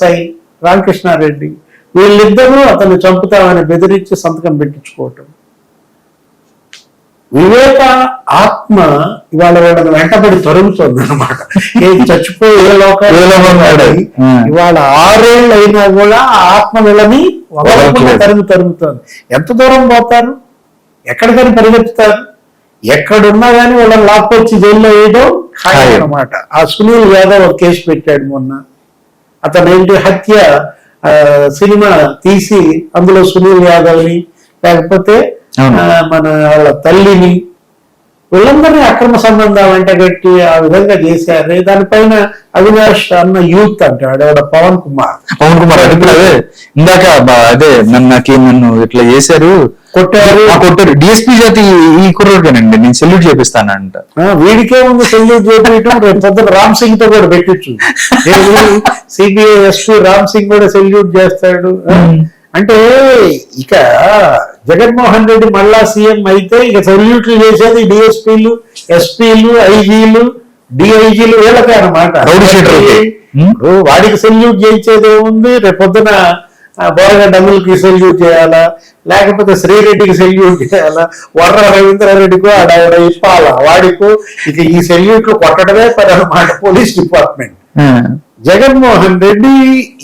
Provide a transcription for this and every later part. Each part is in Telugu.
ఎస్ఐ రామకృష్ణారెడ్డి వీళ్ళిద్దరూ అతన్ని చంపుతామని బెదిరించి సంతకం పెట్టించుకోవటం వివేక ఆత్మ ఇవాళ వాళ్ళని వెంటబడి తొరుగుతుంది అనమాట చచ్చిపోయి ఏ లోకాలు ఏ లోకం వాడు? ఆ. ఇవాళ ఆరేళ్ళు అయినా కూడా ఆత్మ వీళ్ళని. తరుము తరుగుతుంది ఎంత దూరం పోతారు ఎక్కడికని పరిగెత్తుతారు ఎక్కడున్నా కానీ వాళ్ళని లాక్కొచ్చి జైల్లో వేయడం ఖాయం. అనమాట ఆ సునీల్ యాదవ్ కేసు పెట్టాడు మొన్న అతను ఏంటి హత్య సినిమా తీసి అందులో సునీల్ యాదవ్ని లేకపోతే మన వాళ్ళ తల్లిని వీళ్ళందరినీ అక్రమ సంబంధాలు వెంటగట్టి ఆ విధంగా చేశారు. దానిపైన అవినాష్ అన్న యూత్ అంటాడు ఆవిడ పవన్ కుమార్. పవన్ కుమార్ అది. ఇందాక అదే నన్ను నాకు నన్ను ఇట్లా చేశారు. కొట్టారు. కొట్టారు. డిఎస్పీ జాతి ఈ కుర్రోడ్గానండి నేను సెల్యూట్ చేపిస్తానంట. వీడికే ఉంది సెల్యూట్ చేయటం రేపు పొద్దున రామ్ సింగ్తో కూడా పెట్టించు సిబిఐ ఎస్పీ రామ్ సింగ్ కూడా సెల్యూట్ చేస్తాడు. అంటే ఇక జగన్మోహన్ రెడ్డి మళ్ళా సీఎం అయితే ఇక సెల్యూట్లు చేసేది డిఎస్పీలు ఎస్పీలు ఐజీలు డిఐజీలు వీళ్ళకే అనమాట వాడికి సెల్యూట్ చేయించేది ఏముంది? రేపు పొద్దున బోరగ డమ్ములకి సెల్యూట్ చేయాలా? లేకపోతే శ్రీరెడ్డికి సెల్యూట్ చేయాలా? వర్ర రవీంద్రారెడ్డికో ఆడ ఇప్పాలా? వాడికో ఇక ఈ సెల్యూట్లు కొట్టడమే పని అనమాట పోలీస్ డిపార్ట్మెంట్. జగన్మోహన్ రెడ్డి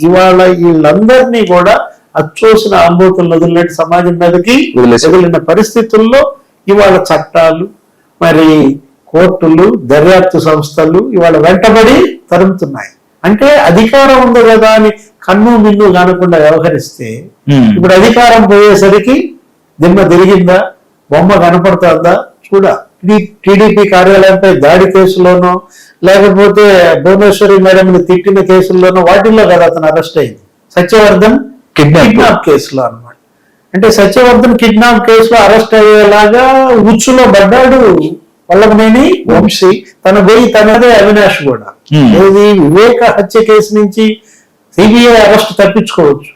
ఇవాళ వీళ్ళందరినీ కూడా అచ్చోసిన ఆంబోతులు వదిలినట్టు సమాజం మీదకి. వదిలిన పరిస్థితుల్లో ఇవాళ చట్టాలు మరి కోర్టులు దర్యాప్తు సంస్థలు ఇవాళ వెంటబడి తరుముతున్నాయి. అంటే అధికారం ఉంది కదా అని కన్ను మిన్ను కానకుండా వ్యవహరిస్తే. ఇప్పుడు అధికారం పోయేసరికి దిమ్మ తిరిగిందా? బొమ్మ కనపడుతుందా? చూడ. ఇది టీడీపీ కార్యాలయంపై దాడి కేసులోనో లేకపోతే భువనేశ్వరి మేడంని తిట్టిన కేసుల్లోనో వాటిల్లో కదా అతను అరెస్ట్ అయింది. సత్యవర్ధన్. కిడ్నాప్ కేసులో అన్నమాట. అంటే సత్యవర్ధన్ కిడ్నాప్ కేసులో అరెస్ట్ అయ్యేలాగా ఉచ్చులో పడ్డాడు వల్లభనేని వంశీ. తన పోయి తనదే అవినాష్ కూడా. ఏది? వివేక హత్య కేసు నుంచి సిబిఐ అరెస్ట్ తప్పించుకోవచ్చు.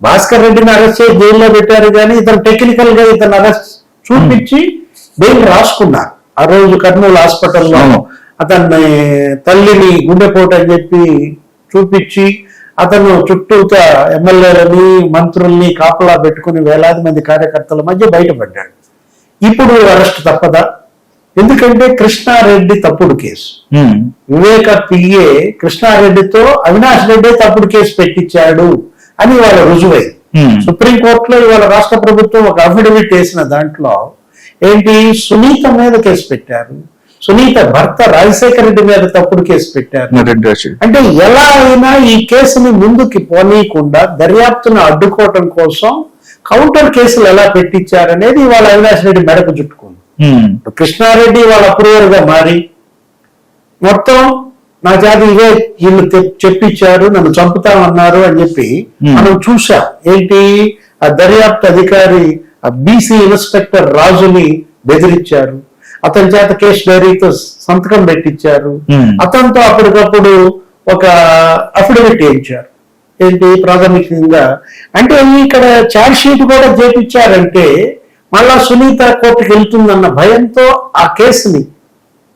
భాస్కర్ రెడ్డిని అరెస్ట్ చేసి జైల్లో పెట్టారు కానీ ఇతను టెక్నికల్గా ఇతను అరెస్ట్ చూపించి బెయిల్ రాసుకున్నారు. ఆ రోజు కర్నూలు హాస్పిటల్లో. అతన్ని తల్లిని గుండెపోటు అని చెప్పి చూపించి అతను చుట్టూతా ఎమ్మెల్యేలని మంత్రుల్ని కాపలా పెట్టుకుని వేలాది మంది కార్యకర్తల మధ్య బయటపడ్డాడు. ఇప్పుడు అరెస్ట్ తప్పదా? ఎందుకంటే కృష్ణారెడ్డి తప్పుడు కేసు. వివేక పిఏ కృష్ణారెడ్డితో అవినాష్ రెడ్డి తప్పుడు కేసు పెట్టించాడు అని వాళ్ళ రుజువై ఉమ్. సుప్రీంకోర్టులో ఇవాళ రాష్ట్ర ప్రభుత్వం ఒక అఫిడవిట్ వేసిన దాంట్లో ఏంటి సునీత మీద కేసు పెట్టారు సునీత భర్త రాజశేఖర రెడ్డి మీద తప్పుడు కేసు పెట్టారు. అంటే ఎలా అయినా ఈ కేసుని ముందుకి పోనీయకుండా దర్యాప్తును అడ్డుకోవటం కోసం కౌంటర్ కేసులు ఎలా పెట్టించారనేది ఇవాళ అవినాష్ రెడ్డి మెడకు చుట్టుకుంది. కృష్ణారెడ్డి వాళ్ళ అప్రూవర్గా మారి మొత్తం నా చేత ఇవే వీళ్ళు చెప్పించారు నన్ను చంపుతామన్నారు అని చెప్పి Hmm. మనం చూసాం. ఏంటి? ఆ దర్యాప్తు అధికారి ఆ బీసీ ఇన్స్పెక్టర్ రాజుని బెదిరించారు. అతని చేత కేసు డైరీతో సంతకం పెట్టించారు. Hmm. అతనితో అప్పటికప్పుడు ఒక అఫిడవిట్ వేయించారు. ఏంటి? ప్రాథమికంగా. అంటే ఇక్కడ ఛార్జ్ షీట్ కూడా చేపించారంటే మళ్ళా సునీత కోర్టుకు వెళ్తుందన్న భయంతో ఆ కేసుని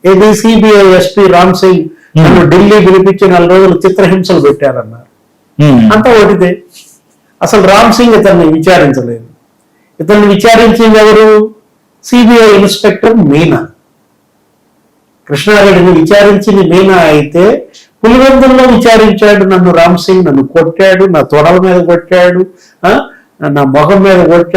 ఏది సిబిఐ ఎస్పీ రామ్ సింగ్ నన్ను ఢిల్లీ పిలిపించి నెల రోజులు చిత్రహింసలు పెట్టారన్నారు. ఉమ్. అంతా ఒకటిదే. అసలు రామ్ సింగ్ ఇతన్ని విచారించలేదు. ఇతన్ని విచారించింది ఎవరు? CBI inspector Meena. కృష్ణారెడ్డిని విచారించింది మీనా అయితే పులివెందుల్లో విచారించాడు నన్ను రామ్ సింగ్ నన్ను కొట్టాడు నా తొడల మీద కొట్టాడు నా మొహం మీద కొట్టాడు.